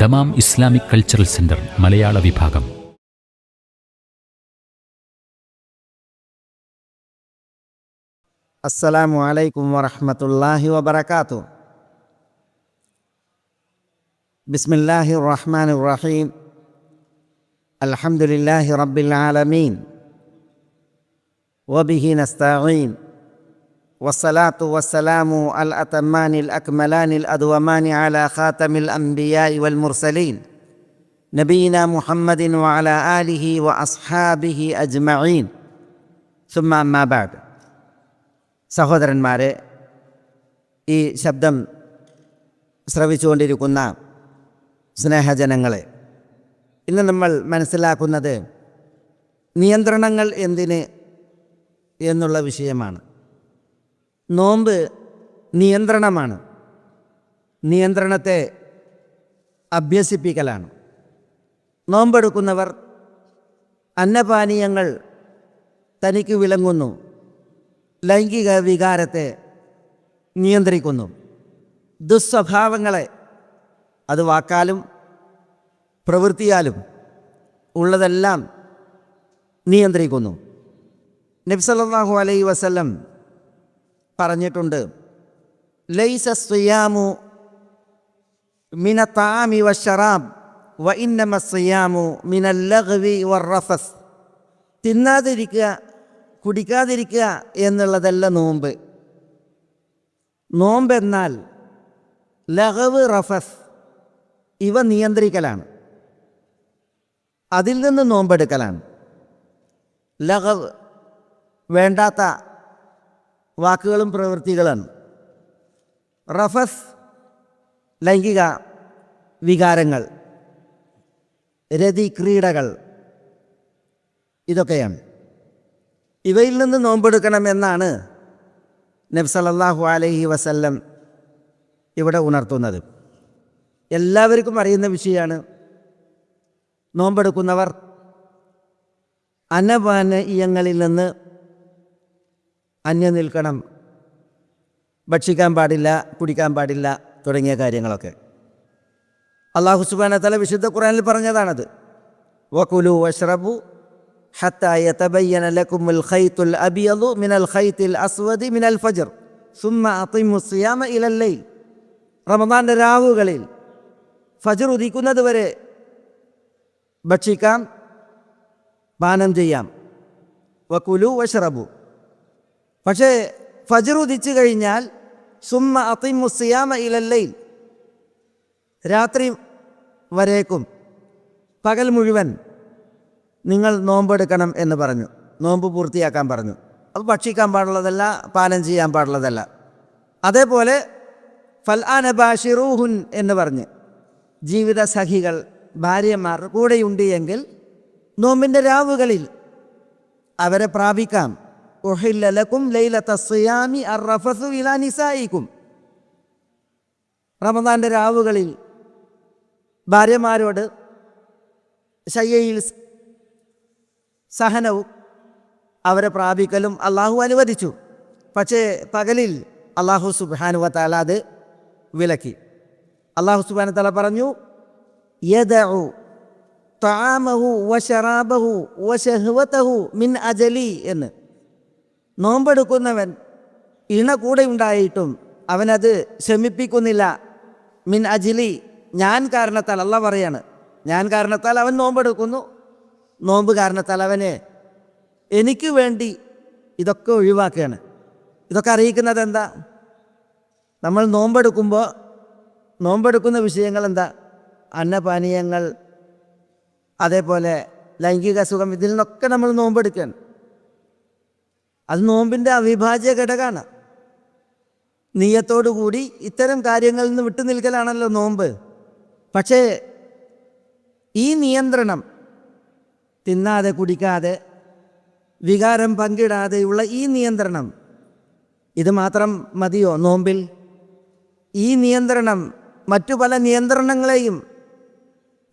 Dammam Islamic cultural centre മലയാള വിഭാഗം السلام عليكم ورحمة الله وبركاته بسم الله الرحمن الرحيم الحمد لله رب العالمين وبه نستعين والصلاة والسلام الأتمان الأكملان الأدومان على خاتم الأنبياء والمرسلين نبينا محمد وعلى آله وأصحابه أجمعين ثم أما بعد സഹോദരന്മാരെ ഈ ശബ്ദം ശ്രവിച്ചുകൊണ്ടിരിക്കുന്ന സ്നേഹജനങ്ങളെ ഇന്ന് നമ്മൾ മനസ്സിലാക്കുന്നത് നിയന്ത്രണങ്ങൾ എന്തിന് എന്നുള്ള വിഷയമാണ് നോമ്പ് നിയന്ത്രണമാണ്. നിയന്ത്രണത്തെ അഭ്യസിപ്പിക്കലാണ്. നോമ്പെടുക്കുന്നവർ അന്നപാനീയങ്ങൾ തനിക്ക് വിളങ്ങുന്നു. ലൈംഗിക വികാരത്തെ നിയന്ത്രിക്കുന്നു. ദുസ്വഭാവങ്ങളെ അത് വാക്കാലും പ്രവൃത്തിയാലും ഉള്ളതെല്ലാം നിയന്ത്രിക്കുന്നു. നബ്സല്ലാഹു അലൈ വസല്ലം പറഞ്ഞിട്ടുണ്ട്. ലൈസ സിയാമു മിന താമി വ ഷറാബ് വ ഇന്നമ സിയാമു മിനൽ വ വറഫസ് തിന്നാതിരിക്കുക കുടിക്കാതിരിക്കുക എന്നുള്ളതല്ല നോമ്പ്. നോമ്പ് എന്നാൽ ലഹവ് റഫസ് ഇവ നിയന്ത്രിക്കലാണ്. അതിൽ നിന്ന് നോമ്പെടുക്കലാണ്. ലഹവ് വേണ്ടാത്ത വാക്കുകളും പ്രവൃത്തികളാണ് റഫസ് ലൈംഗിക വികാരങ്ങൾ രതി ക്രീഡകൾ ഇതൊക്കെയാണ്. ഇവയിൽ നിന്ന് നോമ്പെടുക്കണമെന്നാണ് നബ്സലല്ലാഹു അലഹി വസല്ലം ഇവിടെ ഉണർത്തുന്നത്. എല്ലാവർക്കും അറിയുന്ന വിഷയമാണ് നോമ്പെടുക്കുന്നവർ അന്നപാനീയങ്ങളിൽ നിന്ന് അന്യം നിൽക്കണം ഭക്ഷിക്കാൻ പാടില്ല കുടിക്കാൻ പാടില്ല തുടങ്ങിയ കാര്യങ്ങളൊക്കെ അള്ളാഹു സുബാന തല വിശുദ്ധ ഖുറാനിൽ പറഞ്ഞതാണത് വക്കുലു വഷ്റബു حتى يتبين لكم الخيط الأبيض من الخيط الأسود من الفجر ثم أطموا الصيام إلى الليل റമദാൻ്റെ രാവുകളിൽ ഫജർ ഉദിക്കുന്നത് വരെ ഭക്ഷിക്കാം പാനം ചെയ്യാം വക്കുലു വഷറബു പക്ഷേ ഫജർ ഉദിച്ചു കഴിഞ്ഞാൽ സുമ്മ അത്തിമു സിയാമ ഇലല്ലയിൽ രാത്രി വരേക്കും. പകൽ മുഴുവൻ നിങ്ങൾ നോമ്പെടുക്കണം എന്ന് പറഞ്ഞു. നോമ്പ് പൂർത്തിയാക്കാൻ പറഞ്ഞു. അത് ഭക്ഷിക്കാൻ പാടുള്ളതല്ല പാലം ചെയ്യാൻ പാടുള്ളതല്ല. അതേപോലെ ഫൽ അനബാഷിറൂഹുൻ എന്ന് പറഞ്ഞ് ജീവിത സഖികൾ ഭാര്യമാർ കൂടെയുണ്ട് എങ്കിൽ നോമ്പിന്റെ രാവുകളിൽ അവരെ പ്രാപിക്കാം. ഒഹില്ലലക്കും ലൈലത്ത സിയാമി അറഫസു ഇലാ നിസായിക്കും റമദാന്റെ രാവുകളിൽ ഭാര്യമാരോട് ശയ്യയിൽ സഹനവും അവരെ പ്രാപിക്കലും അള്ളാഹു അനുവദിച്ചു. പക്ഷേ പകലിൽ അള്ളാഹു സുബാനുവ താല അത് വിലക്കി. അള്ളാഹു സുബാന തല പറഞ്ഞു യദഉ താമഹു വശറാബഹു വശഹ്വതഹു മിൻ അജലി എന്ന്. നോമ്പെടുക്കുന്നവൻ ഇണ കൂടെ ഉണ്ടായിട്ടും അവനത് ശമിപ്പിക്കുന്നില്ല. മിൻ അജിലി ഞാൻ കാരണത്താൽ അല്ല പറയാണ് ഞാൻ കാരണത്താൽ അവൻ നോമ്പെടുക്കുന്നു. നോമ്പ് കാരണത്താൽ അവന് എനിക്ക് വേണ്ടി ഇതൊക്കെ ഒഴിവാക്കുകയാണ്. ഇതൊക്കെ അറിയിക്കുന്നത് എന്താ? നമ്മൾ നോമ്പെടുക്കുമ്പോൾ നോമ്പെടുക്കുന്ന വിഷയങ്ങൾ എന്താ? അന്നപാനീയങ്ങൾ അതേപോലെ ലൈംഗിക സുഖം ഇതിൽ നിന്നൊക്കെ നമ്മൾ നോമ്പെടുക്കുകയാണ്. അത് നോമ്പിന്റെ അവിഭാജ്യ ഘടകമാണ്. നീയത്തോടുകൂടി ഇത്തരം കാര്യങ്ങളിൽ നിന്ന് വിട്ടു നിൽക്കലാണല്ലോ നോമ്പ്. പക്ഷേ ഈ നിയന്ത്രണം തിന്നാതെ കുടിക്കാതെ വികാരം പങ്കിടാതെയുള്ള ഈ നിയന്ത്രണം ഇത് മാത്രം മതിയോ നോമ്പിൽ? ഈ നിയന്ത്രണം മറ്റു പല നിയന്ത്രണങ്ങളെയും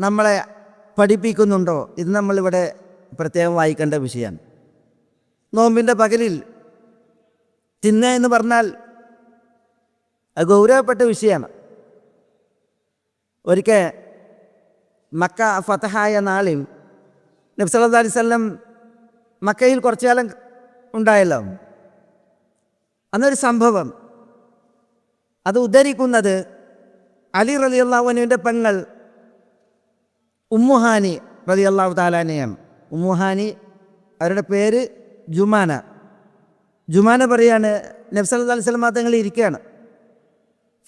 നമ്മളെ പഠിപ്പിക്കുന്നുണ്ടോ? ഇത് നമ്മളിവിടെ പ്രത്യേകം വായിക്കേണ്ട വിഷയമാണ്. നോമ്പിന്റെ പകലിൽ തിന്ന എന്ന് പറഞ്ഞാൽ അത് ഗൗരവപ്പെട്ട വിഷയമാണ്. ഒരിക്കൽ മക്ക ഫതഹായ നാളിൽ നബ്സല്ലാ വസല്ലം മക്കയിൽ കുറച്ചു കാലം ഉണ്ടായല്ലോ. അന്നൊരു സംഭവം. അത് ഉദ്ധരിക്കുന്നത് അലി റലി അള്ളാഹുവിന്റെ പെങ്ങൾ ഉമ്മുഹാനി റലി അള്ളാഹു താലാനെയാണ് ഉമ്മുഹാനി അവരുടെ പേര് ജുമാന. ജുമാന പറയാണ് നബ്സല്ലാ അലൈഹി സ്വലം തങ്ങൾ ഇരിക്കുകയാണ്.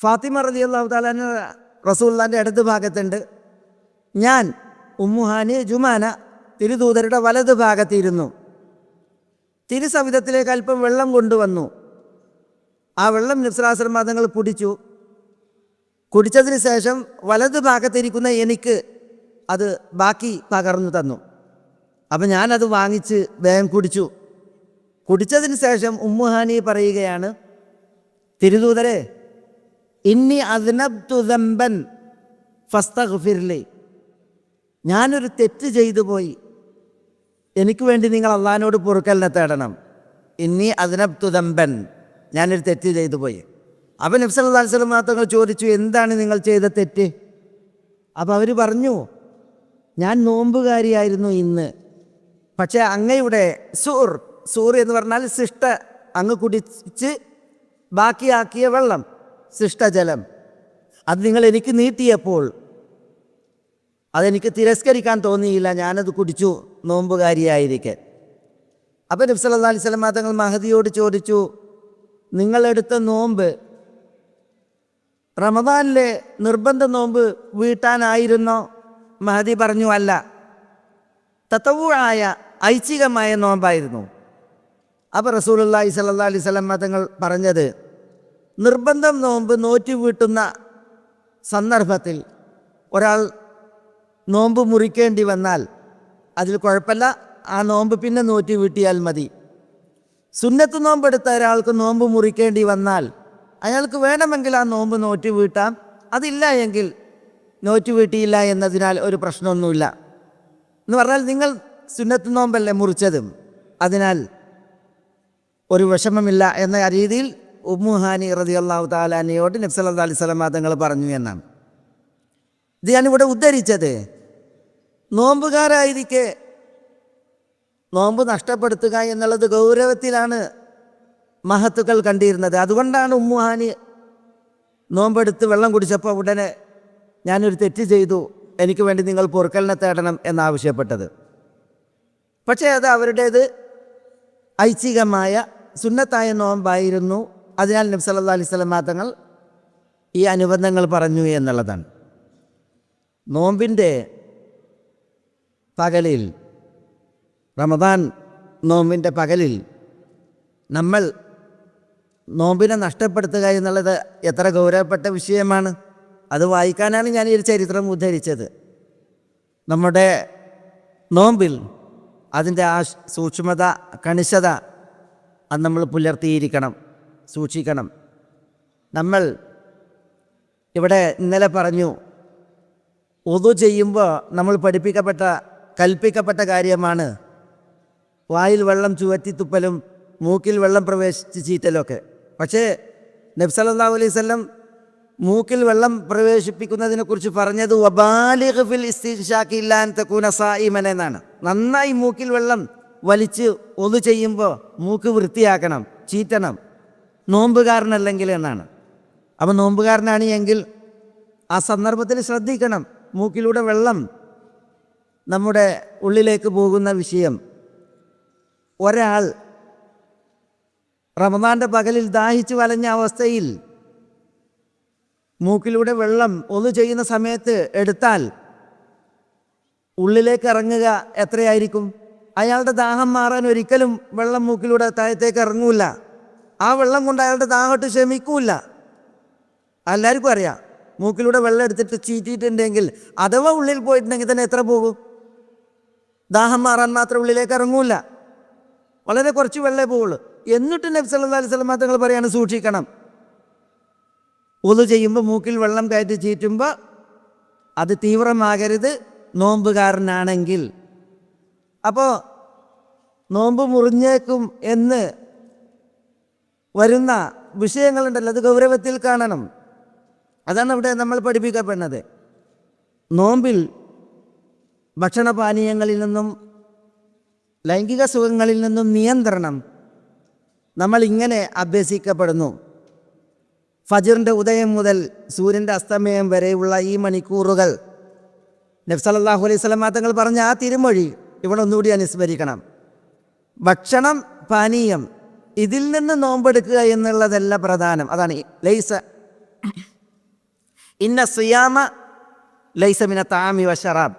ഫാത്തിമ റതി അള്ളാഹു താലാന് റസൂല്ലാന്റെ ഇടത് ഭാഗത്തുണ്ട്. ഞാൻ ഉമ്മുഹാന് ജുമാന തിരുദൂതരുടെ വലത് ഭാഗത്തിരുന്നു. തിരുസവിധത്തിലേക്ക് അല്പം വെള്ളം കൊണ്ടുവന്നു. ആ വെള്ളം നബ്സലാസ്ലം തങ്ങൾ കുടിച്ചു. കുടിച്ചതിന് ശേഷം വലത് ഭാഗത്തിരിക്കുന്ന എനിക്ക് അത് ബാക്കി പകർന്നു തന്നു. അപ്പം ഞാനത് വാങ്ങിച്ച് വേഗം കുടിച്ചു. കുടിച്ചതിന് ശേഷം ഉമ്മുഹാനി പറയുകയാണ് തിരുദൂതരെ ഇന്നി അതിനബ്തുദമ്പൻ ഫസ്തഗ്ഫിർലി. ഞാനൊരു തെറ്റ് ചെയ്തു പോയി. എനിക്ക് വേണ്ടി നിങ്ങൾ അള്ളഹാനോട് പൊറുക്കലിനെ തേടണം. ഇന്നി അതിനബ്തുദമ്പൻ ഞാനൊരു തെറ്റ് ചെയ്തു പോയി. അപ്പം നബ്സല്ലാസ്ലം തങ്ങൾ ചോദിച്ചു എന്താണ് നിങ്ങൾ ചെയ്ത തെറ്റ്? അപ്പം അവർ പറഞ്ഞു ഞാൻ നോമ്പുകാരിയായിരുന്നു ഇന്ന്. പക്ഷേ അങ്ങയുടെ സൂർ സൂർ എന്ന് പറഞ്ഞാൽ ശിഷ്ട അങ്ങ് കുടിച്ച് ബാക്കിയാക്കിയ വെള്ളം ശിഷ്ടജലം അത് നിങ്ങൾ എനിക്ക് നീട്ടിയപ്പോൾ അതെനിക്ക് തിരസ്കരിക്കാൻ തോന്നിയില്ല ഞാനത് കുടിച്ചു നോമ്പുകാരിയായിരിക്കെ. അപ്പം നബ്സല്ലാ അലൈഹി സ്വലം തങ്ങൾ മഹദിയോട് ചോദിച്ചു നിങ്ങളെടുത്ത നോമ്പ് റമദാനിലെ നിർബന്ധ നോമ്പ് വീട്ടാനായിരുന്നോ? മഹദി പറഞ്ഞു അല്ല. തത്തവുഴായ ഐച്ഛികമായ നോമ്പായിരുന്നു. അപ്പോൾ റസൂലുള്ളാഹി സ്വല്ലല്ലാഹി അലൈഹി സ്വലം തങ്ങൾ പറഞ്ഞത് നിർബന്ധം നോമ്പ് നോറ്റി വീട്ടുന്ന സന്ദർഭത്തിൽ ഒരാൾ നോമ്പ് മുറിക്കേണ്ടി വന്നാൽ അതിൽ കുഴപ്പമില്ല. ആ നോമ്പ് പിന്നെ നോറ്റി വീട്ടിയാൽ മതി. സുന്നത്ത് നോമ്പെടുത്ത ഒരാൾക്ക് നോമ്പ് മുറിക്കേണ്ടി വന്നാൽ അയാൾക്ക് വേണമെങ്കിൽ ആ നോമ്പ് നോറ്റി വീട്ടാം. അതില്ല എങ്കിൽ നോറ്റി വീട്ടിയില്ല എന്നതിനാൽ ഒരു പ്രശ്നമൊന്നുമില്ല. എന്ന് പറഞ്ഞാൽ നിങ്ങൾ സുന്നത്ത് നോമ്പല്ലേ മുറിച്ചതും. അതിനാൽ ഒരു വിഷമമില്ല എന്ന രീതിയിൽ ഉമ്മുഹാനി റതി അള്ളാഹു താലാനിയോട് നബ്സല്ലാ അലൈഹി സ്വലമാ തങ്ങൾ പറഞ്ഞു എന്നാണ്. ഇത് ഞാനിവിടെ ഉദ്ധരിച്ചത്. നോമ്പുകാരായിരിക്കെ നോമ്പ് നഷ്ടപ്പെടുത്തുക എന്നുള്ളത് ഗൗരവത്തിലാണ് മഹത്തുക്കൾ കണ്ടിരുന്നത്. അതുകൊണ്ടാണ് ഉമ്മുഹാനി നോമ്പെടുത്ത് വെള്ളം കുടിച്ചപ്പോൾ ഉടനെ ഞാനൊരു തെറ്റ് ചെയ്തു. എനിക്ക് വേണ്ടി നിങ്ങൾ പൊറുക്കലിനെ തേടണം എന്നാവശ്യപ്പെട്ടത് പക്ഷേ അത് അവരുടേത് ഐച്ഛികമായ സുന്നത്തായ നോമ്പായിരുന്നു. അതിനാൽ നബി സല്ലാ അലൈഹി തങ്ങൾ ഈ അനുബന്ധങ്ങൾ പറഞ്ഞു എന്നുള്ളതാണ്. നോമ്പിന്റെ പകലിൽ റമദാൻ നോമ്പിന്റെ പകലിൽ നമ്മൾ നോമ്പിനെ നഷ്ടപ്പെടുത്തുക എന്നുള്ളത് എത്ര ഗൗരവപ്പെട്ട വിഷയമാണ്. അത് വായിക്കാനാണ് ഞാൻ ഈ ചരിത്രം ഉദ്ധരിച്ചത്. നമ്മുടെ നോമ്പിൽ അതിന്റെ ആ സൂക്ഷ്മത കണിശത അത് നമ്മൾ പുലർത്തിയിരിക്കണം സൂക്ഷിക്കണം. നമ്മൾ ഇവിടെ ഇന്നലെ പറഞ്ഞു ഒതു ചെയ്യുമ്പോൾ നമ്മൾ പഠിപ്പിക്കപ്പെട്ട കൽപ്പിക്കപ്പെട്ട കാര്യമാണ്. വായിൽ വെള്ളം ചുവറ്റി തുപ്പലും മൂക്കിൽ വെള്ളം പ്രവേശിച്ച് ചീറ്റലൊക്കെ പക്ഷേ നബ്സല്ലാ അലൈവല്ലം മൂക്കിൽ വെള്ളം പ്രവേശിപ്പിക്കുന്നതിനെക്കുറിച്ച് പറഞ്ഞത് വബാലിഖ് ഫിൽ ഇസ്തിഷാക്കി ഇല്ലാൻ തക്കൂന സായിമൻ നന്നായി മൂക്കിൽ വെള്ളം വലിച്ച് ഒതു ചെയ്യുമ്പോൾ മൂക്ക് വൃത്തിയാക്കണം ചീറ്റണം. നോമ്പുകാരനല്ലെങ്കിൽ എന്നാണ്. അപ്പം നോമ്പുകാരനാണ് എങ്കിൽ ആ സന്ദർഭത്തിൽ ശ്രദ്ധിക്കണം. മൂക്കിലൂടെ വെള്ളം നമ്മുടെ ഉള്ളിലേക്ക് പോകുന്ന വിഷയം. ഒരാൾ റമദാന്റെ പകലിൽ ദാഹിച്ചു വലഞ്ഞ അവസ്ഥയിൽ മൂക്കിലൂടെ വെള്ളം ഒന്ന് ചെയ്യുന്ന സമയത്ത് എടുത്താൽ ഉള്ളിലേക്ക് ഇറങ്ങുക എത്രയായിരിക്കും? അയാളുടെ ദാഹം മാറാൻ ഒരിക്കലും വെള്ളം മൂക്കിലൂടെ താഴത്തേക്ക് ഇറങ്ങൂല. ആ വെള്ളം കൊണ്ട് അയാളുടെ ദാഹട്ട് ക്ഷമിക്കൂല. എല്ലാവർക്കും അറിയാം മൂക്കിലൂടെ വെള്ളം എടുത്തിട്ട് ചീറ്റിയിട്ടുണ്ടെങ്കിൽ അഥവാ ഉള്ളിൽ പോയിട്ടുണ്ടെങ്കിൽ തന്നെ എത്ര പോകും? ദാഹം മാറാൻ മാത്രം ഉള്ളിലേക്ക് ഇറങ്ങൂല. വളരെ കുറച്ച് വെള്ളേ പോവുള്ളൂ. എന്നിട്ട് നബ്സ് അല്ലാസ് അലൈഹി തങ്ങൾ പറയാണ് സൂക്ഷിക്കണം. ഒതു ചെയ്യുമ്പോൾ മൂക്കിൽ വെള്ളം കയറ്റി ചീറ്റുമ്പോൾ അത് തീവ്രമാകരുത്. നോമ്പുകാരനാണെങ്കിൽ അപ്പോൾ നോമ്പ് മുറിഞ്ഞേക്കും എന്ന് വരുന്ന വിഷയങ്ങളുണ്ടല്ലോ. അത് ഗൗരവത്തിൽ കാണണം. അതാണ് അവിടെ നമ്മൾ പഠിപ്പിക്കപ്പെടുന്നത്. നോമ്പിൽ ഭക്ഷണപാനീയങ്ങളിൽ നിന്നും ലൈംഗിക സുഖങ്ങളിൽ നിന്നും നിയന്ത്രണം നമ്മൾ ഇങ്ങനെ അഭ്യസിക്കപ്പെടുന്നു. ഫജിറിന്റെ ഉദയം മുതൽ സൂര്യന്റെ അസ്തമയം വരെയുള്ള ഈ മണിക്കൂറുകൾ നബ്സലല്ലാഹു അലൈഹി സ്വലമാ തങ്ങൾ പറഞ്ഞ ആ തിരുമൊഴി ഇവിടെ ഒന്നുകൂടി അനുസ്മരിക്കണം. ഭക്ഷണം പാനീയം ഇതിൽ നിന്ന് നോമ്പെടുക്കുക എന്നുള്ളതല്ല പ്രധാനം. അതാണ് ലൈസ. ഇന്ന സിയാമ ലൈസ മിന താമി വ ഷറാബ്.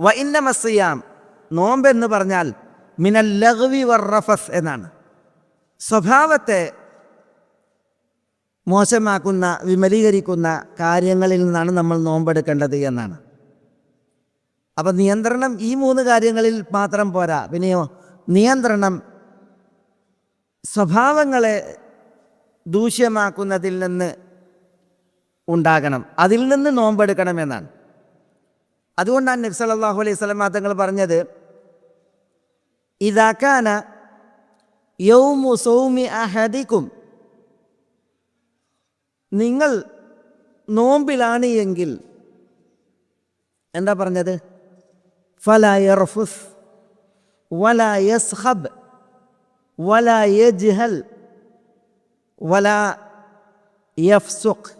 വ ഇന്ന മസിയാം നോമ്പ് എന്ന് പറഞ്ഞാൽ മിന ലഹ്വി വർറഫസ് എന്നാണ്. സ്വഭാവത്തെ മോശമാക്കുന്ന വിമലീകരിക്കുന്ന കാര്യങ്ങളിൽ നിന്നാണ് നമ്മൾ നോമ്പെടുക്കേണ്ടത് എന്നാണ്. അപ്പം നിയന്ത്രണം ഈ മൂന്ന് കാര്യങ്ങളിൽ മാത്രം പോരാ. പിന്നെയോ നിയന്ത്രണം സ്വഭാവങ്ങളെ ദൂഷ്യമാക്കുന്നതിൽ നിന്ന് ഉണ്ടാകണം. അതിൽ നിന്ന് നോമ്പെടുക്കണം എന്നാണ്. അതുകൊണ്ടാണ് നബ്സ് സല്ലല്ലാഹു അലൈഹി സ്വലം തങ്ങൾ പറഞ്ഞത് ഇതാക്കാന യൗമു സൗമി അഹദിക്കും. നിങ്ങൾ നോമ്പിലാണ് എങ്കിൽ എന്താ പറഞ്ഞത്? ഫല യർഫുസ് വല യസ്ഹബ് വല യജ്ഹൽ വല യഫ്സുഖ്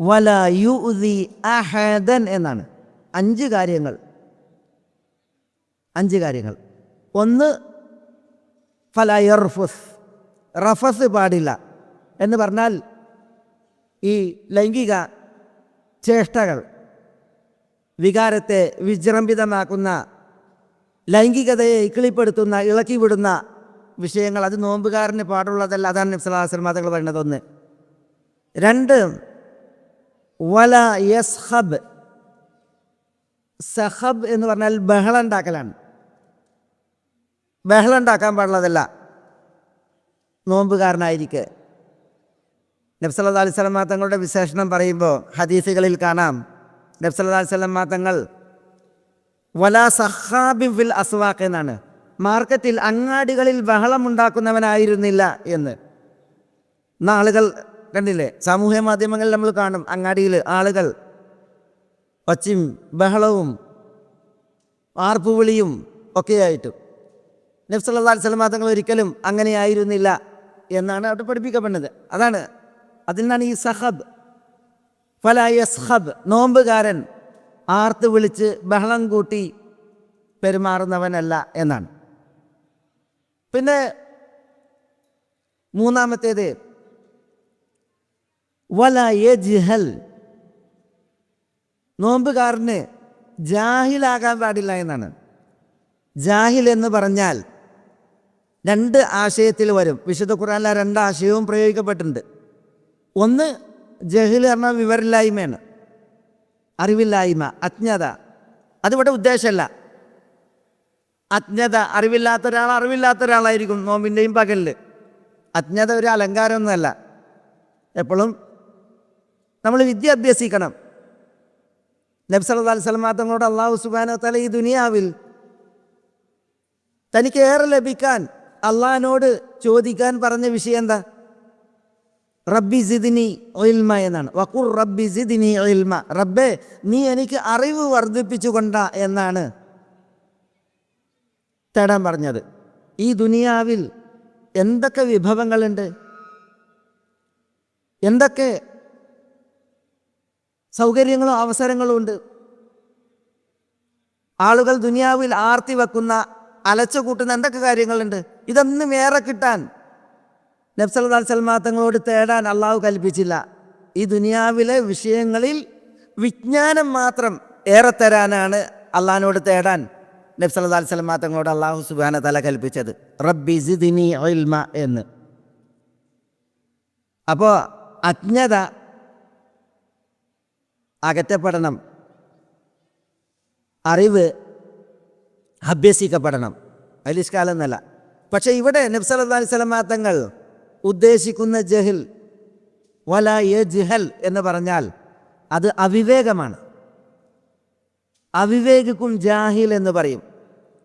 വല യുദി അഹദൻ എന്നാണ് അഞ്ച് കാര്യങ്ങൾ. അഞ്ച് കാര്യങ്ങൾ. ഒന്ന് ഫല യർഫുസ്. റഫസ് പാടില്ല. എന്ന് പറഞ്ഞാൽ ഈ ലൈംഗിക ചേഷ്ടകൾ വികാരത്തെ വിജൃംഭിതമാക്കുന്ന ലൈംഗികതയെ ഇക്കിളിപ്പെടുത്തുന്ന ഇളക്കി വിടുന്ന വിഷയങ്ങൾ. അത് നോമ്പുകാരന് പാടുള്ളതല്ല. അതാണ് നബ്സലാസ്ലം പറയുന്നത് ഒന്ന്. രണ്ട് വല യസ്ഹബ് സഹബ് എന്ന് പറഞ്ഞാൽ ബഹളം ഉണ്ടാക്കലാണ്. ബഹളം ഉണ്ടാക്കാൻ പാടുള്ളതല്ല. നോമ്പുകാരനായിരിക്കെ. നബ്സല്ലാ അലൈഹി സ്വലമ തങ്ങളുടെ വിശേഷണം പറയുമ്പോൾ ഹദീസുകളിൽ കാണാം. നബ്സല്ലാ അലൈഹി സ്വലമ തങ്ങൾ വലാ സഹാബിം ഫിൽ അസ്വാഖ് എന്നാണ്. മാർക്കറ്റിൽ അങ്ങാടികളിൽ ബഹളമുണ്ടാക്കുന്നവനായിരുന്നില്ല എന്ന്. ഇന്ന് ആളുകൾ കണ്ടില്ലേ? സാമൂഹ്യ മാധ്യമങ്ങളിൽ നമ്മൾ കാണും അങ്ങാടിയിൽ ആളുകൾ ഒച്ചയും ബഹളവും ആർപ്പുവിളിയും ഒക്കെയായിട്ട്. നബ്സല്ലാ സ്വലമ തങ്ങൾ ഒരിക്കലും അങ്ങനെയായിരുന്നില്ല എന്നാണ് അവിടെ പഠിപ്പിക്കപ്പെടുന്നത്. അതാണ് അതിൽ നിന്നാണ് ഈ സഹബ് ഫല യസ്ഹബ് നോമ്പുകാരൻ ആർത്ത് വിളിച്ച് ബഹളം കൂട്ടി പെരുമാറുന്നവനല്ല എന്നാണ്. പിന്നെ മൂന്നാമത്തേത് വല യജ്ഹൽ നോമ്പുകാരന് ജാഹിലാകാൻ പാടില്ല എന്നാണ്. ജാഹിൽ എന്ന് പറഞ്ഞാൽ രണ്ട് ആശയത്തിൽ വരും. വിശുദ്ധ ഖുറാനിലെ രണ്ട് ആശയവും പ്രയോഗിക്കപ്പെട്ടിട്ടുണ്ട്. ഒന്ന് ജഹിൽ പറഞ്ഞാൽ വിവരമില്ലായ്മയാണ്. അറിവില്ലായ്മ അജ്ഞത. അതിവിടെ ഉദ്ദേശമല്ല. അജ്ഞത അറിവില്ലാത്ത ഒരാൾ അറിവില്ലാത്ത ഒരാളായിരിക്കും നോമ്പിന്റെയും പകലിൽ അജ്ഞത ഒരു അലങ്കാരമൊന്നുമല്ല. എപ്പോഴും നമ്മൾ വിദ്യ അഭ്യസിക്കണം. നബ്സല്ലാ സ്വലമാ അള്ളാഹു സുബാന തല ഈ ദുനിയാവിൽ തനിക്ക് ഏറെ ലഭിക്കാൻ അള്ളഹാനോട് ചോദിക്കാൻ പറഞ്ഞ വിഷയം എന്താ? റബ്ബി ജിദിനി ഒയിൽമ എന്നാണ്. വക്കുർ റബ്ബി ജിദിനി ഒയിൽമ റബ്ബെ നീ എനിക്ക് അറിവ് വർദ്ധിപ്പിച്ചു കൊണ്ട എന്നാണ് തേടാൻ പറഞ്ഞത്. ഈ ദുനിയാവിൽ എന്തൊക്കെ വിഭവങ്ങളുണ്ട്? എന്തൊക്കെ സൗകര്യങ്ങളും അവസരങ്ങളും ഉണ്ട്? ആളുകൾ ദുനിയാവിൽ ആർത്തി വെക്കുന്ന അലച്ചു കൂട്ടുന്ന എന്തൊക്കെ കാര്യങ്ങളുണ്ട്? ഇതൊന്നും ഏറെ കിട്ടാൻ നബ്സല്ലാ സൽമാ തങ്ങളോട് തേടാൻ അള്ളാഹു കൽപ്പിച്ചില്ല. ഈ ദുനിയാവിലെ വിഷയങ്ങളിൽ വിജ്ഞാനം മാത്രം ഏറെ തരാനാണ് അള്ളഹാനോട് തേടാൻ നബ്സല്ലാ സൽമാ തങ്ങളോട് അള്ളാഹു സുബാന തല കൽപ്പിച്ചത്. റബ്ബി സിദിനി ഒൽമ എന്ന്. അപ്പോൾ അജ്ഞത അകറ്റപ്പെടണം. അറിവ് അഭ്യസിക്കപ്പെടണം. അലിഷ്കാലം എന്നല്ല. പക്ഷേ ഇവിടെ നബ്സല്ലാ തങ്ങൾ ഉദ്ദേശിക്കുന്ന ജഹിൽ വല എ ജിഹൽ എന്ന് പറഞ്ഞാൽ അത് അവിവേകമാണ്. അവിവേകിക്കും ജാഹിൽ എന്ന് പറയും.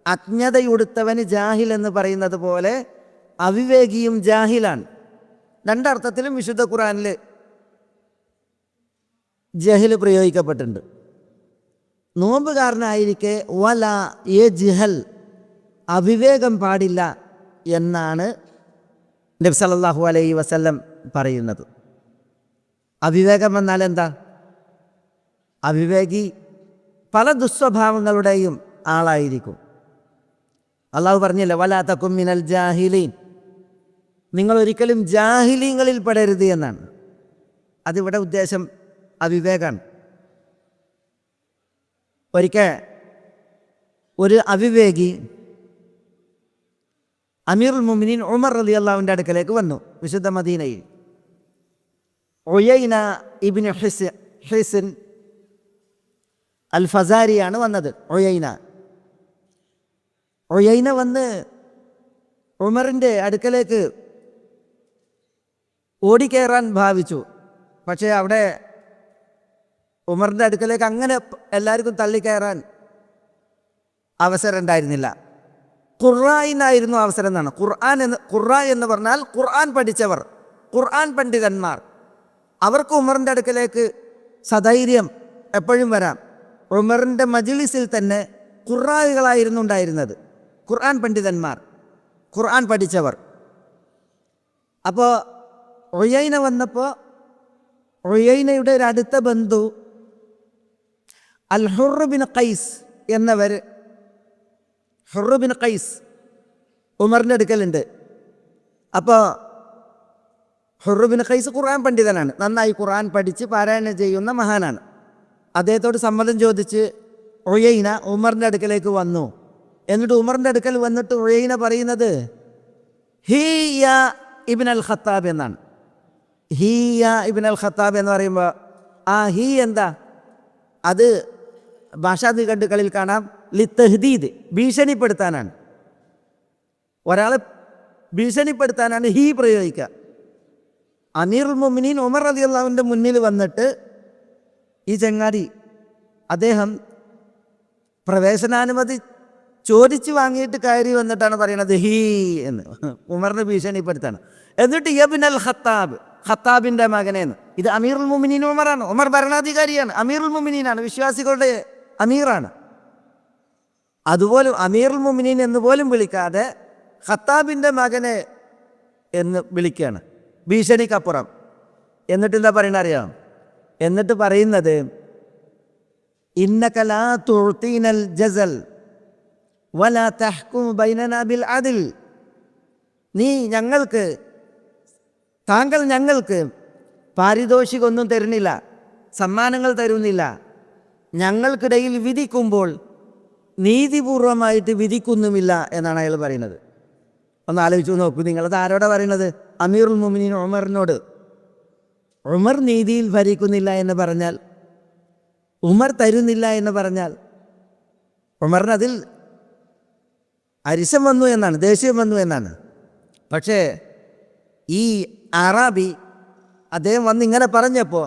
അജ്ഞതയുടുത്തവന് ജാഹിൽ എന്ന് പറയുന്നത് പോലെ അവിവേകിയും ജാഹിലാണ്. രണ്ടർത്ഥത്തിലും വിശുദ്ധ ഖുറാനിൽ ജഹിൽ പ്രയോഗിക്കപ്പെട്ടിട്ടുണ്ട്. നോമ്പുകാരനായിരിക്കെ വല എ ജിഹൽ അവിവേകം പാടില്ല എന്നാണ് നബി സല്ലല്ലാഹു അലൈഹി വസല്ലം പറയുന്നത്. അവിവേകം എന്നാൽ എന്താ? അവിവേകി പല ദുസ്വഭാവങ്ങളുടെയും ആളായിരിക്കും. അള്ളാഹു പറഞ്ഞില്ല വലാത്തക്കും മിനൽ ജാഹിലീൻ. നിങ്ങൾ ഒരിക്കലും ജാഹിലീങ്ങളിൽ പെടരുത് എന്നാണ്. അതിവിടെ ഉദ്ദേശം അവിവേകാണ്. ഒരിക്കൽ ഒരു അവിവേകി അമീറുൽ മുമിനീൻ ഉമർ അലി അള്ളാഹുവിന്റെ അടുക്കലേക്ക് വന്നു വിശുദ്ധ മദീനയിൽ. ഒയൈന ഇബിന് ഹിസ് ഹിസിൻ അൽ ഫസാരിയാണ് വന്നത് ഒയൈന ഒയൈന വന്ന് ഉമറിന്റെ അടുക്കലേക്ക് ഓടിക്കയറാൻ ഭാവിച്ചു. പക്ഷേ അവിടെ ഉമറിന്റെ അടുക്കലേക്ക് അങ്ങനെ എല്ലാവർക്കും തള്ളിക്കയറാൻ അവസരം ഉണ്ടായിരുന്നില്ല. ഖുർആനായിരുന്നു അവസരം എന്നാണ്. ഖുർആൻ എന്ന് ഖുറ എന്ന് പറഞ്ഞാൽ ഖുർആൻ പഠിച്ചവർ ഖുർആൻ പണ്ഡിതന്മാർ. അവർക്ക് ഉമറിന്റെ അടുക്കലേക്ക് സധൈര്യം എപ്പോഴും വരാം. ഉമറിന്റെ മജിലിസിൽ തന്നെ ഖുറായികളായിരുന്നു ഉണ്ടായിരുന്നത്. ഖുർആൻ പണ്ഡിതന്മാർ ഖുർആൻ പഠിച്ചവർ. അപ്പോൾ ഒയ്യൈന വന്നപ്പോൾ ഒയ്യൈനയുടെ ഒരു അടുത്ത ബന്ധു അൽ ബിൻ ഖൈസ് എന്നവർ ഹുറുബിൻ ഖൈസ് ഉമറിന്റെ അടുക്കലുണ്ട്. അപ്പോൾ ഹുറുബിൻ ഖൈസ് ഖുർആൻ പണ്ഡിതനാണ്. നന്നായി ഖുർആൻ പഠിച്ച് പാരായണം ചെയ്യുന്ന മഹാനാണ്. അദ്ദേഹത്തോട് സമ്മതം ചോദിച്ച് ഒഴയിന ഉമറിന്റെ അടുക്കലേക്ക് വന്നു. എന്നിട്ട് ഉമറിന്റെ അടുക്കൽ വന്നിട്ട് ഒഴയിന പറയുന്നത് Yahya ibn al Khattab എന്നാണ്. Yahya ibn al Khattab എന്ന് പറയുമ്പോൾ ആ ഹീ എന്താ? അത് ഭാഷാ ഭാഷാദികണ്ടുകളിൽ കാണാം. ലി തെഹ്ദീദ് ഭീഷണിപ്പെടുത്താനാണ്. ഒരാളെ ഭീഷണിപ്പെടുത്താനാണ് ഹീ പ്രയോഗിക്കുക. അമീറുൽ മുമിനീൻ ഉമർ അലി മുന്നിൽ വന്നിട്ട് ഈ ചങ്ങാതി അദ്ദേഹം പ്രവേശനാനുമതി ചോദിച്ചു വാങ്ങിയിട്ട് കയറി വന്നിട്ടാണ് പറയുന്നത് ഹീ എന്ന്. ഉമറിനെ ഭീഷണിപ്പെടുത്താണ്. എന്നിട്ട് യബിൻ അൽ ഖത്താബ് ഖത്താബിന്റെ മകനെന്ന്. ഇത് അമീർ ഉൽ മുമിനീൻ ഉമറാണ്. ഉമർ ഭരണാധികാരിയാണ്. അമീർ ഉൽ മുമിനീനാണ് വിശ്വാസികളുടെ അമീറാണ്. അതുപോലും അമീറുൽ മുമിനീൻ എന്ന് പോലും വിളിക്കാതെ ഖത്താബിന്റെ മകനെ എന്ന് വിളിക്കുകയാണ് ഭീഷണിക്കപ്പുറം. എന്നിട്ട് എന്താ പറയണ അറിയാം എന്നിട്ട് പറയുന്നത് ഇന്നകലാ തുർത്തീനൽ ജസൽ വല തഹ്കും അതിൽ നീ ഞങ്ങൾക്ക് താങ്കൾ ഞങ്ങൾക്ക് പാരിതോഷികമൊന്നും തരുന്നില്ല സമ്മാനങ്ങൾ തരുന്നില്ല. ഞങ്ങൾക്കിടയിൽ വിധിക്കുമ്പോൾ നീതിപൂർവമായിട്ട് വിധിക്കുന്നുമില്ല എന്നാണ് അയാൾ പറയുന്നത്. ഒന്ന് ആലോചിച്ചു നോക്കൂ നിങ്ങളത് ആരോടാ പറയുന്നത്? അമീറുൽ മുമിനീൻ ഉമറിനോട്. ഉമർ നീതിയിൽ ഭരിക്കുന്നില്ല എന്ന് പറഞ്ഞാൽ ഉമർ തരുന്നില്ല എന്ന് പറഞ്ഞാൽ ഉമറിന് അതിൽ അരിശം വന്നു എന്നാണ് ദേഷ്യം വന്നു എന്നാണ്. പക്ഷേ ഈ അറാബി അദ്ദേഹം വന്ന് ഇങ്ങനെ പറഞ്ഞപ്പോൾ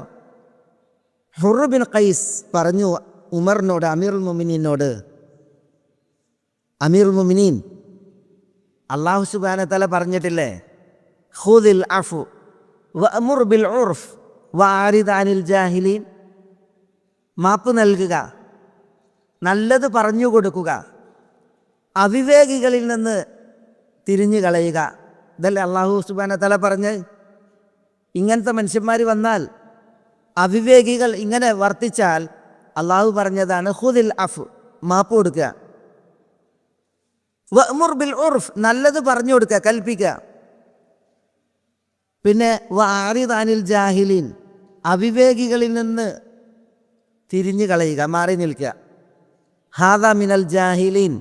ഹുറുബിൻ ഖൈസ് പറഞ്ഞു ഉമറിനോട് അമീറുൽ മുമിനീനോട് അമീറുൽ മുമിനീൻ അള്ളാഹു സുബാന തല പറഞ്ഞിട്ടില്ലേ? ഖുദിൽ അഫു വമുർ ബിൽ ഉർഫ് വാരിദാനിൽ ജാഹിലീൻ. മാപ്പ് നൽകുക. നല്ലത് പറഞ്ഞു കൊടുക്കുക. അവിവേകികളിൽ നിന്ന് തിരിഞ്ഞു കളയുക. ഇതല്ലേ അള്ളാഹു സുബാന തല പറഞ്ഞ്? ഇങ്ങനത്തെ മനുഷ്യന്മാർ വന്നാൽ അവിവേകികൾ ഇങ്ങനെ വർത്തിച്ചാൽ അള്ളാഹു പറഞ്ഞതാണ് ഹുദിൽ അഫ് മാപ്പ് കൊടുക്കുക. വഅ്മുർ ബിൽ ഉർഫ് നല്ലത് പറഞ്ഞു കൊടുക്കുക കൽപ്പിക്കുക. പിന്നെ വാരിദാനിൽ ജാഹിലിൻ അവിവേകികളിൽ നിന്ന് തിരിഞ്ഞു കളയുക മാറി നിൽക്കുക. ഹാദ മിനൽ ജാഹിലീൻ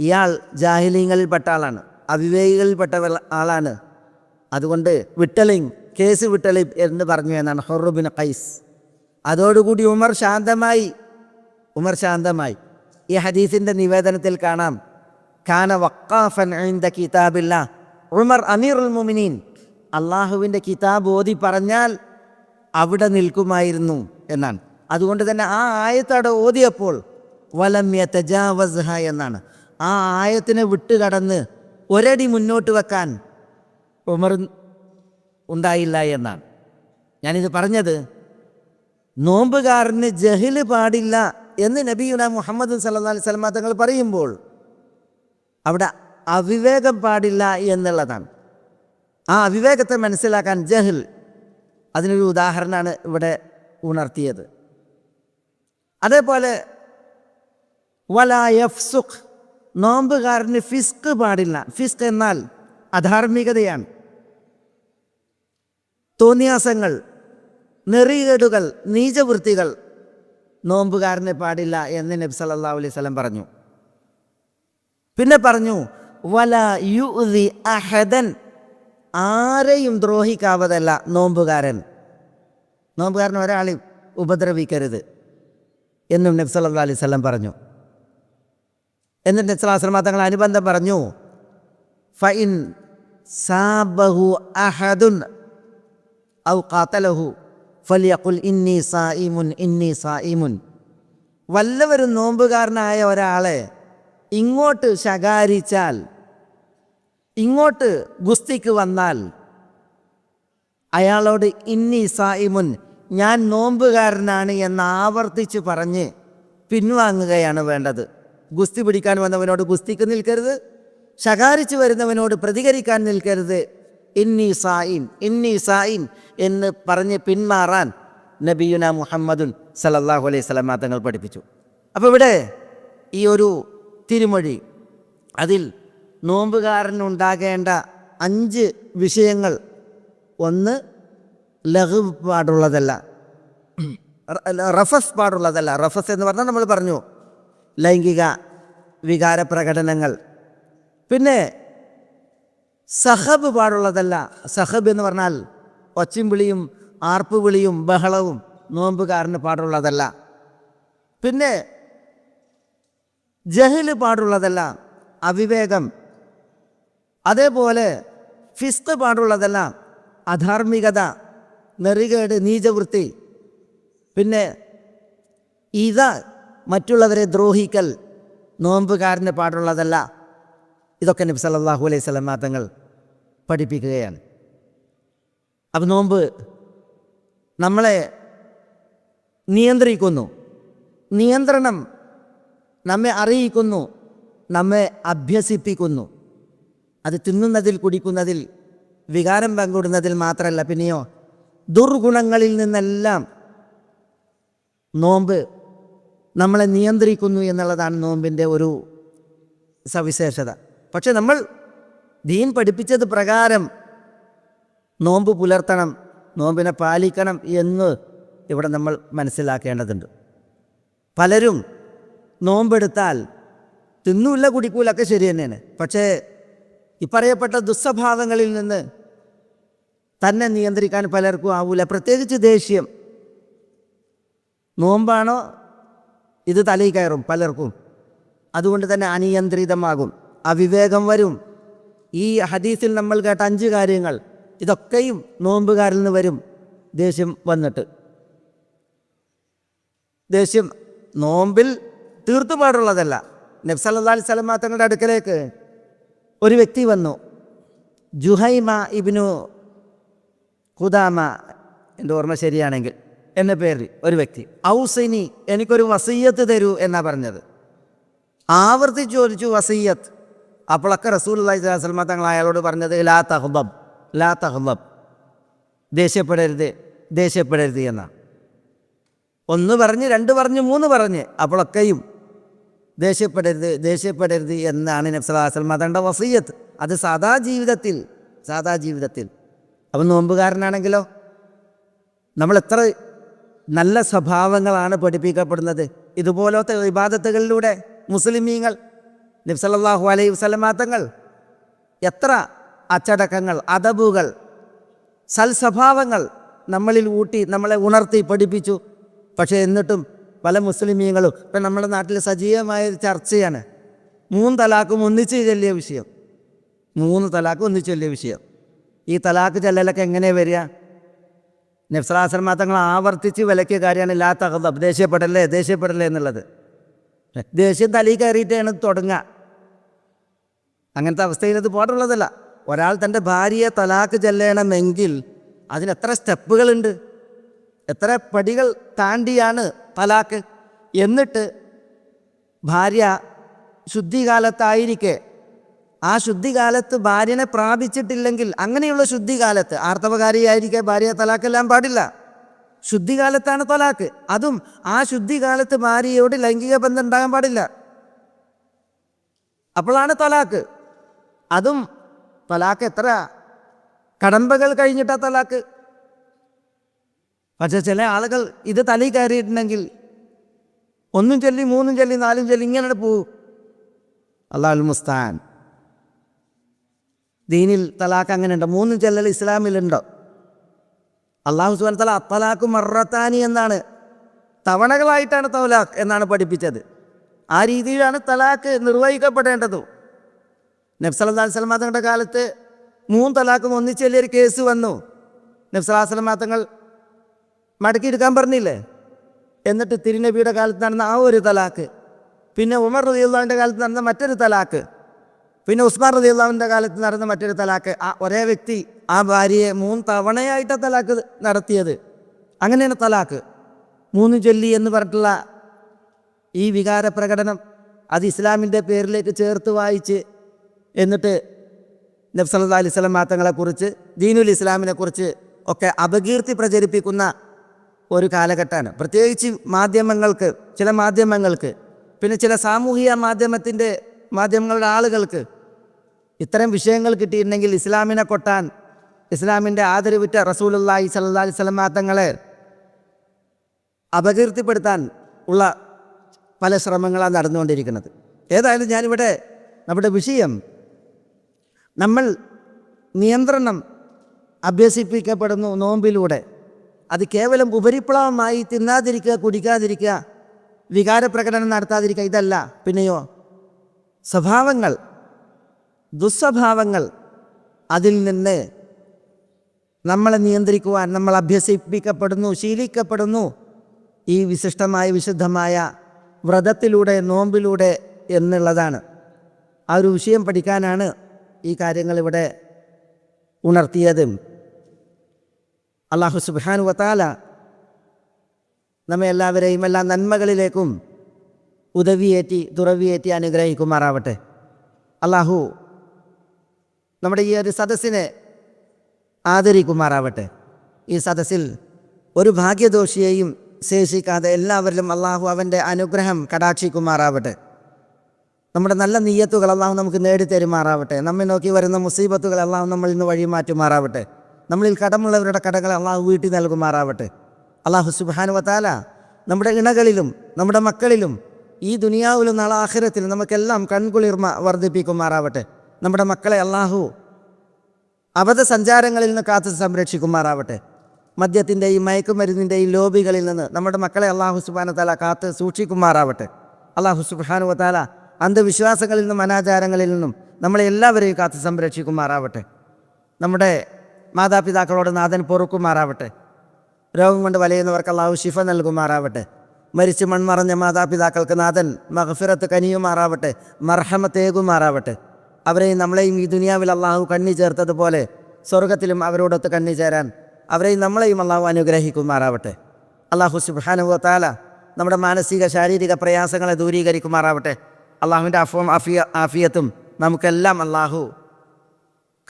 ഇയാൾ ജാഹിലീങ്ങളിൽപ്പെട്ട ആളാണ് അവിവേകികളിൽപ്പെട്ട ആളാണ്. അതുകൊണ്ട് വിട്ടലിങ് കേസ് വിട്ടലി എന്ന് പറഞ്ഞു എന്നാണ് ഹൊറുബിൻ ഖൈസ്. അതോടുകൂടി ഉമർ ശാന്തമായി ഉമർ ശാന്തമായി. ഈ ഹദീസിന്റെ നിവേദനത്തിൽ കാണാം കാന വക്കാഫൻ കിതാബില്ല. ഉമർ അമീറുൽ മുമിനീൻ അള്ളാഹുവിന്റെ കിതാബ് ഓതി പറഞ്ഞാൽ അവിടെ നിൽക്കുമായിരുന്നു എന്നാണ്. അതുകൊണ്ട് തന്നെ ആ ആയത്തവിടെ ഓതിയപ്പോൾ വലമ്യ തജാവസ്ഹ എന്നാണ്. ആ ആയത്തിനെ വിട്ടുകടന്ന് ഒരടി മുന്നോട്ട് വെക്കാൻ ഉമർ ഉണ്ടായില്ല എന്നാണ്. ഞാനിത് പറഞ്ഞത് നോമ്പുകാരന് ജഹിൽ പാടില്ല എന്ന് നബിയുന മുഹമ്മദ് സല്ലാ അലൈഹി സ്വലമ തങ്ങൾ പറയുമ്പോൾ അവിടെ അവിവേകം പാടില്ല എന്നുള്ളതാണ്. ആ അവിവേകത്തെ മനസ്സിലാക്കാൻ ജഹിൽ അതിനൊരു ഉദാഹരണമാണ് ഇവിടെ ഉണർത്തിയത്. അതേപോലെ വല യഫ്സുഖ് നോമ്പുകാരന് ഫിസ്ക് പാടില്ല. ഫിസ്ക് എന്നാൽ അധാർമികതയാണ്. തോന്നിയാസങ്ങൾ നെറികേടുകൾ നീചവൃത്തികൾ നോമ്പുകാരന് പാടില്ല എന്ന് നബ്സല്ലാ വസല്ലം പറഞ്ഞു. പിന്നെ പറഞ്ഞു വല യുദി അഹദൻ. ആരെയും ദ്രോഹിക്കാവതല്ല നോമ്പുകാരൻ. നോമ്പുകാരൻ ഒരാളെ ഉപദ്രവിക്കരുത് എന്നും നബ്സല്ലാ അലൈഹി സ്വലം പറഞ്ഞു. എന്നിട്ട് നബ്സലാസ്ലമ തങ്ങൾ അനുബന്ധം പറഞ്ഞു ഫൈൻ സാബഹു അഹദുൻ ഔ കാത്തലഹു ഫലിയഖുൽ ഇന്നി സായിമുൻ ഇന്നി സായിമുൻ വല്ലവരും നോമ്പുകാരനായ ഒരാളെ ഇങ്ങോട്ട് ശകാരിച്ചാൽ ഇങ്ങോട്ട് ഗുസ്തിക്ക് വന്നാൽ അയാളോട് ഇന്നി സായിമുൻ ഞാൻ നോമ്പുകാരനാണ് എന്ന് ആവർത്തിച്ച് പറഞ്ഞ് പിൻവാങ്ങുകയാണ് വേണ്ടത്. ഗുസ്തി പിടിക്കാൻ വന്നവനോട് ഗുസ്തിക്ക് നിൽക്കരുത്. ശകാരിച്ചു വരുന്നവനോട് പ്രതികരിക്കാൻ നിൽക്കരുത്. ഇന്നി സായിൻ ഇന്നി സായിൻ എന്ന് പറഞ്ഞ് പിന്മാറാൻ നബിയുന മുഹമ്മദുൻ സലല്ലാഹു അലൈഹി സ്വലമാ തങ്ങൾ പഠിപ്പിച്ചു. അപ്പോൾ ഇവിടെ ഈ ഒരു തിരുമൊഴി. അതിൽ നോമ്പുകാരനുണ്ടാകേണ്ട അഞ്ച് വിഷയങ്ങൾ. ഒന്ന് ലഹു പാടുള്ളതല്ല. റഫസ് പാടുള്ളതല്ല. റഫസ് എന്ന് പറഞ്ഞാൽ നമ്മൾ പറഞ്ഞു ലൈംഗിക വികാര പ്രകടനങ്ങൾ പിന്നെ സഹബ് പാടുള്ളതല്ല. സഹബ് എന്ന് പറഞ്ഞാൽ ഒച്ചും വിളിയും ആർപ്പ് വിളിയും ബഹളവും നോമ്പുകാരന് പാടുള്ളതല്ല. പിന്നെ ജഹൽ പാടുള്ളതല്ല അവിവേകം. അതേപോലെ ഫിസ്ക് പാടുള്ളതല്ല അധാർമികത നെറികേട് നീചവൃത്തി. പിന്നെ ഇത മറ്റുള്ളവരെ ദ്രോഹിക്കൽ നോമ്പുകാരന് പാടുള്ളതല്ല. ഇതൊക്കെ നബി സല്ലാഹു അലൈഹി സ്വലമാ തങ്ങൾ പഠിപ്പിക്കുകയാണ്. അപ്പം നോമ്പ് നമ്മളെ നിയന്ത്രിക്കുന്നു. നിയന്ത്രണം നമ്മെ അറിയിക്കുന്നു നമ്മെ അഭ്യസിപ്പിക്കുന്നു. അത് തിന്നുന്നതിൽ കുടിക്കുന്നതിൽ വികാരം പങ്കിടുന്നതിൽ മാത്രമല്ല പിന്നെയോ ദുർഗുണങ്ങളിൽ നിന്നെല്ലാം നോമ്പ് നമ്മളെ നിയന്ത്രിക്കുന്നു എന്നുള്ളതാണ് നോമ്പിന്റെ ഒരു സവിശേഷത. പക്ഷെ നമ്മൾ ദീൻ പഠിപ്പിച്ചത് പ്രകാരം നോമ്പ് പുലർത്തണം നോമ്പിനെ പാലിക്കണം എന്ന് ഇവിടെ നമ്മൾ മനസ്സിലാക്കേണ്ടതുണ്ട്. പലരും നോമ്പെടുത്താൽ തിന്നൂല്ല കുടിക്കൂലൊക്കെ ശരി തന്നെയാണ്. പക്ഷേ ഈ പറയപ്പെട്ട ദുസ്വഭാവങ്ങളിൽ നിന്ന് തന്നെ നിയന്ത്രിക്കാൻ പലർക്കും ആവൂല. പ്രത്യേകിച്ച് ദേഷ്യം. നോമ്പാണോ? ഇത് തലയിൽ കയറും പലർക്കും. അതുകൊണ്ട് തന്നെ അനിയന്ത്രിതമാകും. അവിവേകം വരും. ഈ ഹദീസിൽ നമ്മൾ കേട്ട അഞ്ച് കാര്യങ്ങൾ ഇതൊക്കെയും നോമ്പുകാരിൽ നിന്ന് വരും. ദേഷ്യം വന്നിട്ട്. ദേഷ്യം നോമ്പിൽ തീർത്തു പാടുള്ളതല്ല. നബ്സല്ലാ അലൈഹി സ്വലമ തങ്ങളുടെ അടുക്കലേക്ക്. ഒരു വ്യക്തി വന്നു. ജുഹൈമ ഇബിനു ഖുദാമ എന്റെ ഓർമ്മ ശരിയാണെങ്കിൽ എന്ന പേരിൽ ഒരു വ്യക്തി. ഔസൈനി എനിക്കൊരു വസീയത്ത് തരൂ എന്നാ പറഞ്ഞത്. ആവർത്തി ചോദിച്ചു വസീയത്ത്. അപ്പോഴൊക്കെ റസൂൽ അള്ളഹി സ്വലമ തങ്ങൾ അയാളോട് പറഞ്ഞത് ലാ തഹബബ് ലാ തഹബബ് ദേഷ്യപ്പെടരുത് ദേഷ്യപ്പെടരുത് എന്നാണ്. ഒന്ന് പറഞ്ഞ് രണ്ട് പറഞ്ഞ് മൂന്ന് പറഞ്ഞ് അപ്പോഴൊക്കെയും ദേഷ്യപ്പെടരുത് ദേഷ്യപ്പെടരുത് എന്നാണ് നബ്സലാസ്ലം അതേണ്ട വസീയത്ത്. അത് സാധാ ജീവിതത്തിൽ സാധാ ജീവിതത്തിൽ. അപ്പം നോമ്പുകാരനാണെങ്കിലോ? നമ്മൾ എത്ര നല്ല സ്വഭാവങ്ങളാണ് പഠിപ്പിക്കപ്പെടുന്നത്. ഇതുപോലത്തെ വിവാദത്തുകളിലൂടെ മുസ്ലിമീങ്ങൾ നബ്സല്ലാഹു അലൈഹി വസ്ലമാങ്ങൾ എത്ര അച്ചടക്കങ്ങൾ അതബുകൾ സൽസ്വഭാവങ്ങൾ നമ്മളിൽ ഊട്ടി നമ്മളെ ഉണർത്തി പഠിപ്പിച്ചു. പക്ഷേ എന്നിട്ടും പല മുസ്ലിമീങ്ങളും. ഇപ്പം നമ്മുടെ നാട്ടിൽ സജീവമായ ഒരു ചർച്ചയാണ്. മൂന്ന് തലാക്കും ഒന്നിച്ച് ചൊല്ലിയ വിഷയം. മൂന്ന് തലാക്കും ഒന്നിച്ച് ചൊല്ലിയ വിഷയം. ഈ തലാക്ക് ചെല്ലലൊക്കെ എങ്ങനെ വരിക? നബ്സലാശ്രമ തങ്ങൾ ആവർത്തിച്ച് വിലക്കിയ കാര്യമാണ് ലാ തകതബ് ദേഷ്യപ്പെടല്ലേ ദേഷ്യപ്പെടല്ലേ എന്നുള്ളത്. ദേഷ്യം തലയിൽ കയറിയിട്ടാണ് തുടങ്ങുക. അങ്ങനത്തെ അവസ്ഥയിൽ അത് പാടുള്ളതല്ല ഒരാൾ തന്റെ ഭാര്യയെ തലാക്ക് ചെല്ലണമെങ്കിൽ അതിനെത്ര സ്റ്റെപ്പുകളുണ്ട്? എത്ര പടികൾ താണ്ടിയാണ് തലാക്ക്? എന്നിട്ട് ഭാര്യ ശുദ്ധികാലത്തായിരിക്കെ. ആ ശുദ്ധികാലത്ത് ഭാര്യനെ പ്രാപിച്ചിട്ടില്ലെങ്കിൽ അങ്ങനെയുള്ള ശുദ്ധികാലത്ത് ആർത്തവകാരിയായിരിക്കെ ഭാര്യ തലാക്കെല്ലാം പാടില്ല. ശുദ്ധികാലത്താണ് തലാക്ക്. അതും ആ ശുദ്ധികാലത്ത് ഭാര്യയോട് ലൈംഗിക ബന്ധം ഉണ്ടാകാൻ പാടില്ല. അപ്പോഴാണ് തലാക്ക്. അതും തലാക്ക് എത്ര കടമ്പകൾ കഴിഞ്ഞിട്ടാ തലാക്ക്? പക്ഷെ ചില ആളുകൾ ഇത് തലയിൽ കയറിയിട്ടുണ്ടെങ്കിൽ ഒന്നും ചൊല്ലി മൂന്നും ചൊല്ലി നാലും ചൊല്ലി ഇങ്ങനെ പോവും. അള്ളാഹുൽ മുസ്താൻ. ദീനിൽ തലാഖ് അങ്ങനെ ഉണ്ടോ മൂന്നും ചെല്ലൽ ഇസ്ലാമിലുണ്ടോ. അള്ളാഹു സുബാൻ തല അത്തലാഖ് മറത്താനി എന്നാണ്. തവണകളായിട്ടാണ് തവലാഖ് എന്നാണ് പഠിപ്പിച്ചത്. ആ രീതിയിലാണ് തലാക്ക് നിർവഹിക്കപ്പെടേണ്ടത്. നബ്സല്ലാ സ്വലമാ തങ്ങളുടെ കാലത്ത് മൂന്ന് തലാക്കും ഒന്നിച്ചൊല്ലിയൊരു കേസ് വന്നു. നബ്സലാ സ്വലമാ തങ്ങൾ മടക്കിയെടുക്കാൻ പറഞ്ഞില്ലേ? എന്നിട്ട് തിരുനബിയുടെ കാലത്ത് നടന്ന ആ ഒരു തലാക്ക്. പിന്നെ ഉമർ റദിയുള്ളാവിന്റെ കാലത്ത് നടന്ന മറ്റൊരു തലാക്ക്. പിന്നെ ഉസ്മാൻ റദിയുള്ളാവിന്റെ കാലത്ത് നടന്ന മറ്റൊരു തലാക്ക്. ആ ഒരേ വ്യക്തി ആ ഭാര്യയെ മൂന്ന് തവണയായിട്ട് തലാക്ക് നടത്തിയത്. അങ്ങനെയാണ് തലാക്ക്. മൂന്ന് ചൊല്ലി എന്ന് പറഞ്ഞിട്ടുള്ള ഈ വികാര പ്രകടനം അത് ഇസ്ലാമിന്റെ പേരിലേക്ക് ചേർത്ത് വായിച്ച് എന്നിട്ട് നബ്സല്ലാ അലൈഹി സ്വലം മാത്തങ്ങളെക്കുറിച്ച് ദീനുൽ ഇസ്ലാമിനെക്കുറിച്ച് ഒക്കെ അപകീർത്തി പ്രചരിപ്പിക്കുന്ന ഒരു കാലഘട്ടമാണ്. പ്രത്യേകിച്ച് മാധ്യമങ്ങൾക്ക് ചില മാധ്യമങ്ങൾക്ക് പിന്നെ ചില സാമൂഹിക മാധ്യമത്തിന്റെ മാധ്യമങ്ങളുടെ ആളുകൾക്ക് ഇത്തരം വിഷയങ്ങൾ കിട്ടിയിട്ടുണ്ടെങ്കിൽ ഇസ്ലാമിനെ കൊട്ടാൻ ഇസ്ലാമിന്റെ ആദരവുറ്റ റസൂലുല്ലാഹി സല്ലാ അലൈഹി സ്വലം മാത്തങ്ങളെ അപകീർത്തിപ്പെടുത്താൻ ഉള്ള പല ശ്രമങ്ങളാണ് നടന്നുകൊണ്ടിരിക്കുന്നത്. ഏതായാലും ഞാനിവിടെ നമ്മുടെ വിഷയം നമ്മൾ നിയന്ത്രണം അഭ്യസിപ്പിക്കപ്പെടുന്നു നോമ്പിലൂടെ. അത് കേവലം ഉപരിപ്ലവമായി തിന്നാതിരിക്കുക കുടിക്കാതിരിക്കുക വികാരപ്രകടനം നടത്താതിരിക്കുക ഇതല്ല. പിന്നെയോ സ്വഭാവങ്ങൾ ദുസ്വഭാവങ്ങൾ അതിൽ നിന്ന് നമ്മളെ നിയന്ത്രിക്കുവാൻ നമ്മൾ അഭ്യസിപ്പിക്കപ്പെടുന്നു ശീലിക്കപ്പെടുന്നു. ഈ വിശിഷ്ടമായ വിശുദ്ധമായ വ്രതത്തിലൂടെ നോമ്പിലൂടെ എന്നുള്ളതാണ്. ആ ഒരു വിഷയം പഠിക്കാനാണ് ഈ കാര്യങ്ങൾ ഇവിടെ ഉണർത്തിയത്. അള്ളാഹു സുബാനു വത്താല നമ്മെ എല്ലാവരെയും എല്ലാ നന്മകളിലേക്കും ഉദവിയേറ്റി തുറവിയേറ്റി അനുഗ്രഹിക്കുമാറാവട്ടെ. അള്ളാഹു നമ്മുടെ ഈ ഒരു സദസ്സിനെ ആദരിക്കുമാറാവട്ടെ. ഈ സദസ്സിൽ ഒരു ഭാഗ്യദോഷിയെയും ശേഷിക്കാതെ എല്ലാവരിലും അള്ളാഹു അവന്റെ അനുഗ്രഹം കടാക്ഷിക്കുമാറാവട്ടെ. നമ്മുടെ നല്ല നീയത്തുകൾ അള്ളാഹു നമുക്ക് നേടിത്തരുമാറാവട്ടെ. നമ്മെ നോക്കി വരുന്ന മുസീബത്തുകൾ അള്ളാഹു നമ്മളിൽ നിന്ന് വഴിമാറ്റുമാറാവട്ടെ. നമ്മളിൽ കടമുള്ളവരുടെ കടകൾ അള്ളാഹു വീട്ടി നൽകുമാറാവട്ടെ. അള്ളാഹു സുബാനുവത്താല നമ്മുടെ ഇണകളിലും നമ്മുടെ മക്കളിലും ഈ ദുനിയാവിലും നാളെ ആഖിരത്തിലും നമുക്കെല്ലാം കൺകുളിർമ വർദ്ധിപ്പിക്കുമാറാവട്ടെ. നമ്മുടെ മക്കളെ അള്ളാഹു അബദ്ധ സഞ്ചാരങ്ങളിൽ നിന്ന് കാത്തു സംരക്ഷിക്കുമാറാവട്ടെ. മദ്യത്തിന്റെയും മയക്കുമരുന്നിന്റെയും ലോബികളിൽ നിന്ന് നമ്മുടെ മക്കളെ അള്ളാഹു സുബാന താല കാത്ത് സൂക്ഷിക്കുമാറാവട്ടെ. അള്ളാഹു സുബാനു താല അന്ധവിശ്വാസങ്ങളിൽ നിന്നും അനാചാരങ്ങളിൽ നിന്നും നമ്മളെ എല്ലാവരെയും കാത്ത് സംരക്ഷിക്കുമാറാവട്ടെ. നമ്മുടെ മാതാപിതാക്കളോട് നാഥൻ പൊറുക്കുമാറാവട്ടെ. രോഗം കൊണ്ട് വലയുന്നവർക്ക് അള്ളാഹു ശിഫ നൽകുമാറാവട്ടെ. മരിച്ച് മൺമറഞ്ഞ മാതാപിതാക്കൾക്ക് നാഥൻ മഹഫിറത്ത് കനിയുമാറാവട്ടെ മർഹമത്തേകുമാറാവട്ടെ. അവരെയും നമ്മളെയും ഈ ദുനിയാവിൽ അള്ളാഹു കണ്ണി ചേർത്തതുപോലെ സ്വർഗത്തിലും അവരോടൊത്ത് കണ്ണി ചേരാൻ അവരെയും നമ്മളെയും അള്ളാഹു അനുഗ്രഹിക്കുമാറാവട്ടെ. അള്ളാഹു സുബാനുവത്താല നമ്മുടെ മാനസിക ശാരീരിക പ്രയാസങ്ങളെ ദൂരീകരിക്കുമാറാവട്ടെ. അള്ളാഹുവിന്റെ അഫവും ആഫിയ ആഫിയത്തും നമുക്കെല്ലാം അള്ളാഹു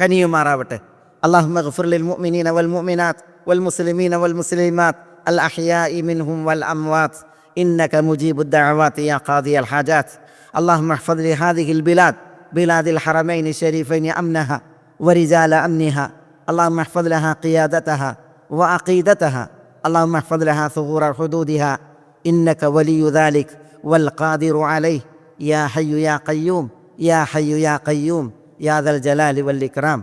കനിയുമാറാവട്ടെ. اللهم اغفر للمؤمنين والمؤمنات والمسلمين والمسلمات الأحياء منهم والأموات. إنك مجيب الدعوات يا قاضي الحاجات. اللهم احفظ لهذه البلاد بلاد الحرمين الشريفين أمنها ورجال أمنها. اللهم احفظ لها قيادتها وعقيدتها. اللهم احفظ لها ثغور حدودها. إنك ولي ذلك والقادر عليه. يا حي يا قيوم يا حي يا قيوم يا ذا الجلال والإكرام.